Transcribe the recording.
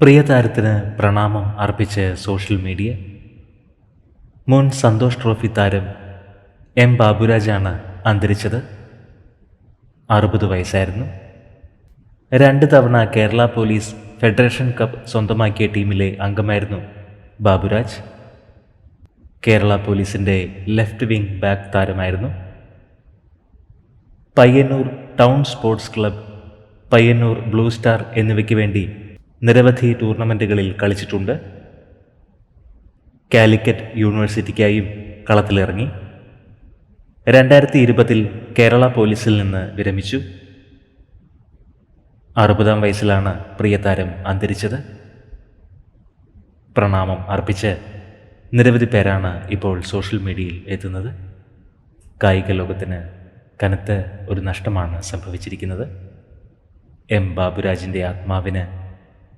പ്രിയ താരത്തിന് പ്രണാമം അർപ്പിച്ച് സോഷ്യൽ മീഡിയ. മുൻ സന്തോഷ് ട്രോഫി താരം എം ബാബുരാജാണ് അന്തരിച്ചത്. അറുപത് വയസ്സായിരുന്നു. രണ്ട് തവണ കേരള പോലീസ് ഫെഡറേഷൻ കപ്പ് സ്വന്തമാക്കിയ ടീമിലെ അംഗമായിരുന്നു ബാബുരാജ്. കേരള പോലീസിന്റെ ലെഫ്റ്റ് വിംഗ് ബാക്ക് താരമായിരുന്നു. Payyanur town sports club Payyanur blue star എന്നിവയ്ക്ക് വേണ്ടി നിരവധി ടൂർണമെന്റുകളിൽ കളിച്ചിട്ടുണ്ട്. കാലിക്കറ്റ് യൂണിവേഴ്സിറ്റിക്കായും കളത്തിലിറങ്ങി. രണ്ടായിരത്തി ഇരുപതിൽ കേരള പോലീസിൽ നിന്ന് വിരമിച്ചു. അറുപതാം വയസ്സിലാണ് പ്രിയതാരം അന്തരിച്ചത്. പ്രണാമം അർപ്പിച്ച് നിരവധി പേരാണ് ഇപ്പോൾ സോഷ്യൽ മീഡിയയിൽ എത്തുന്നത്. കായിക ലോകത്തിന് കനത്ത ഒരു നഷ്ടമാണ് സംഭവിച്ചിരിക്കുന്നത്. എം ബാബുരാജിന്റെ ആത്മാവിന്